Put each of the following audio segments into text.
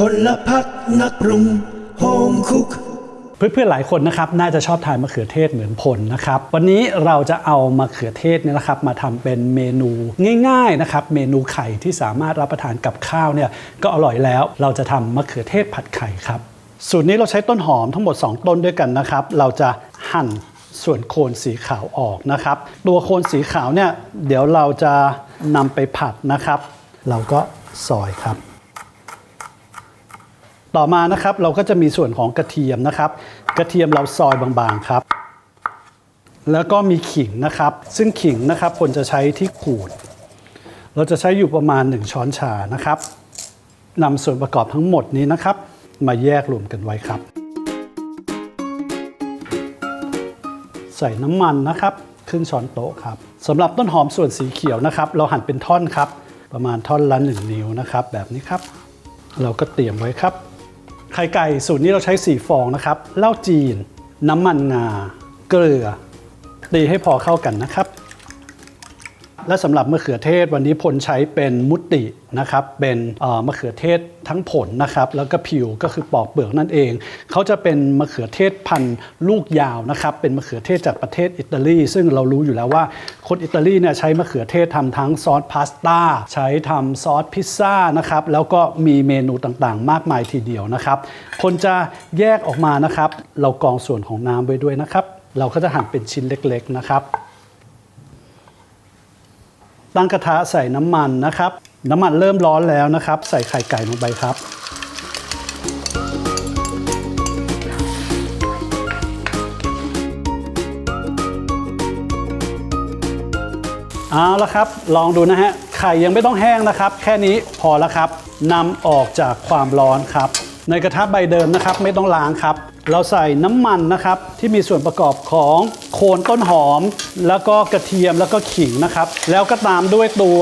พลพักนักปรุงโฮมคุกเพื่อนๆหลายคนนะครับน่าจะชอบทานมะเขือเทศเหมือนผลนะครับ วันนี้เราจะเอามะเขือเทศเนี่ยนะครับมาทำเป็นเมนูง่ายๆนะครับเมนูไข่ที่สามารถรับประทานกับข้าวเนี่ยก็อร่อยแล้ว เราจะทำมะเขือเทศผัดไข่ครับ สูตรนี้เราใช้ต้นหอมทั้งหมด 2 ต้นด้วยกันนะครับ เราจะหั่นส่วนโคนสีขาวออกนะครับ ตัวโคนสีขาวเนี่ยเดี๋ยวเราจะนำไปผัดนะครับ เราก็ซอยครับ ต่อมานะครับเราก็จะมีส่วนของกระเทียมนะครับ กระเทียมเราซอยบางๆครับ แล้วก็มีขิงนะครับ ซึ่งขิงนะครับคนจะใช้ที่ขูด เราจะใช้อยู่ประมาณ 1 ช้อนชานะครับนำส่วนประกอบทั้งหมดนี้นะครับ มาแยกรวมกันไว้ครับ ใส่น้ำมันนะครับครึ่งช้อนโต๊ะครับสำหรับต้นหอมส่วนสีเขียวนะครับ เราหั่นเป็นท่อนครับ ประมาณท่อนละ1นิ้วนะครับ แบบนี้ครับ เราก็เตรียมไว้ครับ ไข่ไก่สูตรนี้เราใช้ 4 ฟองนะครับเหล้าจีน น้ำมันงา เกลือตีให้พอเข้ากันนะครับ และสำหรับมะเขือเทศวันนี้พลใช้เป็นมุตินะครับเป็นมะเขือเทศทั้งผลนะครับแล้วก็ผิวก็คือปอกเปลือกนั่นเอง เขาจะเป็นมะเขือเทศพันธุ์ลูกยาวนะครับเป็นมะเขือเทศจากประเทศอิตาลี ซึ่งเรารู้อยู่แล้วว่าคนอิตาลีเนี่ยใช้มะเขือเทศทำทั้งซอสพาสต้าใช้ทำซอสพิซซ่านะครับแล้วก็มีเมนูต่างๆ มากมายทีเดียวนะครับคนจะแยกออกมานะครับ เรากองส่วนของน้ำไว้ด้วยนะครับ เราก็จะหั่นเป็นชิ้นเล็กๆนะครับ ตั้งกระทะใส่น้ำมันนะครับ น้ำมันเริ่มร้อนแล้วนะครับ ใส่ไข่ไก่ลงไปครับ เอาละครับ ลองดูนะฮะ ไข่ยังไม่ต้องแห้งนะครับ แค่นี้พอแล้วครับนำออกจากความร้อนครับ ในกระทะใบเดิมนะครับ ไม่ต้องล้างครับ เราใส่น้ำมันนะครับ ที่มีส่วนประกอบของโคนต้นหอม แล้วก็กระเทียมแล้วก็ขิงนะครับ แล้วก็ตามด้วยตัว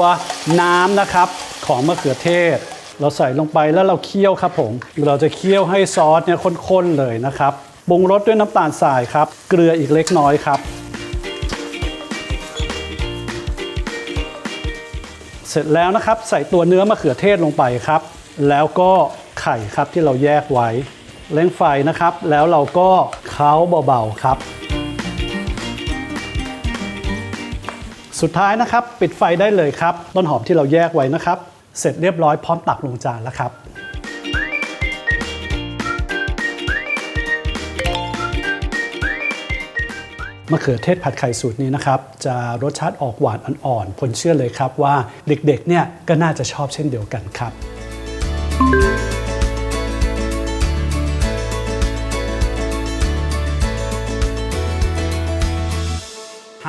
น้ำนะครับ ของมะเขือเทศ เราใส่ลงไปแล้วเราเคี่ยวครับผม เราจะเคี่ยวให้ซอสเนี่ยข้นๆเลยนะครับปรุงรสด้วยน้ำตาลทรายครับ เกลืออีกเล็กน้อยครับ เสร็จแล้วนะครับใส่ตัวเนื้อมะเขือเทศลงไปครับ แล้วก็ ไข่ครับที่เราแยกไว้เร่งไฟนะครับ แล้วเราก็เค้าเบาๆครับ สุดท้ายนะครับปิดไฟได้เลยครับ ต้นหอมที่เราแยกไว้นะครับ เสร็จเรียบร้อยพร้อมตักลงจานแล้วครับมะเขือเทศผัดไข่สูตรนี้นะครับ จะรสชาติออกหวานอ่อนๆผลเชื่อเลยครับว่าเด็กๆเนี่ยก็น่าจะชอบเช่นเดียวกันครับ